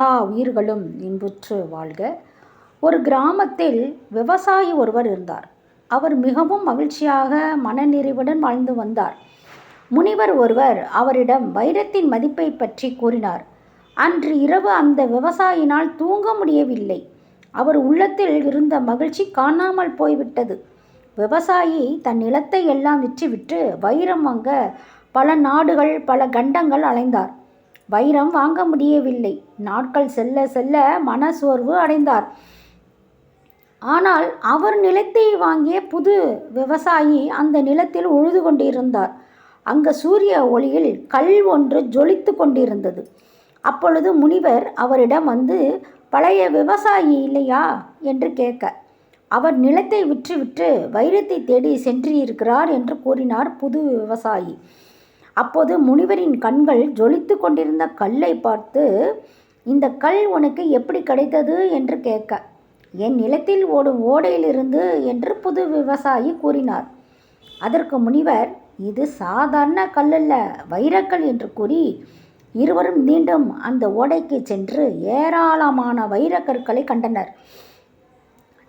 எல்லா உயிர்களும் இன்புற்று வாழ்க. ஒரு கிராமத்தில் விவசாயி ஒருவர் இருந்தார். அவர் மிகவும் மகிழ்ச்சியாக மனநிறைவுடன் வாழ்ந்து வந்தார். முனிவர் ஒருவர் அவரிடம் வைரத்தின் மதிப்பை பற்றி கூறினார். அன்று இரவு அந்த விவசாயினால் தூங்க முடியவில்லை. அவர் உள்ளத்தில் இருந்த மகிழ்ச்சி காணாமல் போய்விட்டது. விவசாயி தன் நிலத்தை எல்லாம் விற்றுவிட்டு வைரம் வாங்க பல நாடுகள் பல கண்டங்கள் அலைந்தார். வைரம் வாங்க முடியவில்லை. நாட்கள் செல்ல செல்ல மனசோர்வு அடைந்தார். ஆனால் அவர் நிலத்தை வாங்கிய புது விவசாயி அந்த நிலத்தில் உழுது கொண்டிருந்தார். அங்கு சூரிய ஒளியில் கல் ஒன்று ஜொலித்து கொண்டிருந்தது. அப்பொழுது முனிவர் அவரிடம் வந்து பழைய விவசாயி இல்லையா? என்று கேட்க அவர் நிலத்தை விற்றுவிட்டு வைரத்தை தேடி சென்றிருக்கிறார் என்று கூறினார் புது விவசாயி. அப்போது முனிவரின் கண்கள் ஜொலித்து கொண்டிருந்த கல்லை பார்த்து இந்த கல் உனக்கு எப்படி கிடைத்தது? என்று கேட்க என் நிலத்தில் ஓடும் ஓடையிலிருந்து என்று புது விவசாயி கூறினார். அதற்கு முனிவர் இது சாதாரண கல்லல்ல வைரக்கல் என்று கூறி இருவரும் மீண்டும் அந்த ஓடைக்கு சென்று ஏராளமான வைரக்கற்களை கண்டனர்.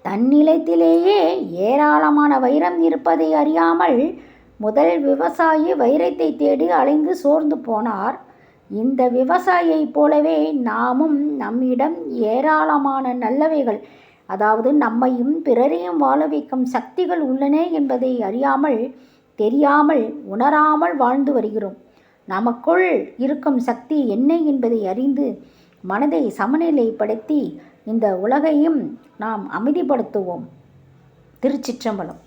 தன்னிலத்திலேயே ஏராளமான வைரம் இருப்பதை அறியாமல் முதல் விவசாயி வைரத்தை தேடி அலைந்து சோர்ந்து போனார். இந்த விவசாயியைப் போலவே நாமும் நம்மிடம் ஏராளமான நல்லவைகள் அதாவது நம்மையும் பிறரையும் வாழ வைக்கும் சக்திகள் உள்ளன என்பதை அறியாமல் தெரியாமல் உணராமல் வாழ்ந்து வருகிறோம். நமக்குள் இருக்கும் சக்தி என்ன என்பதை அறிந்து மனதை சமநிலைப்படுத்தி இந்த உலகையும் நாம் அமைதிப்படுத்துவோம். திருச்சிற்றம்பலம்.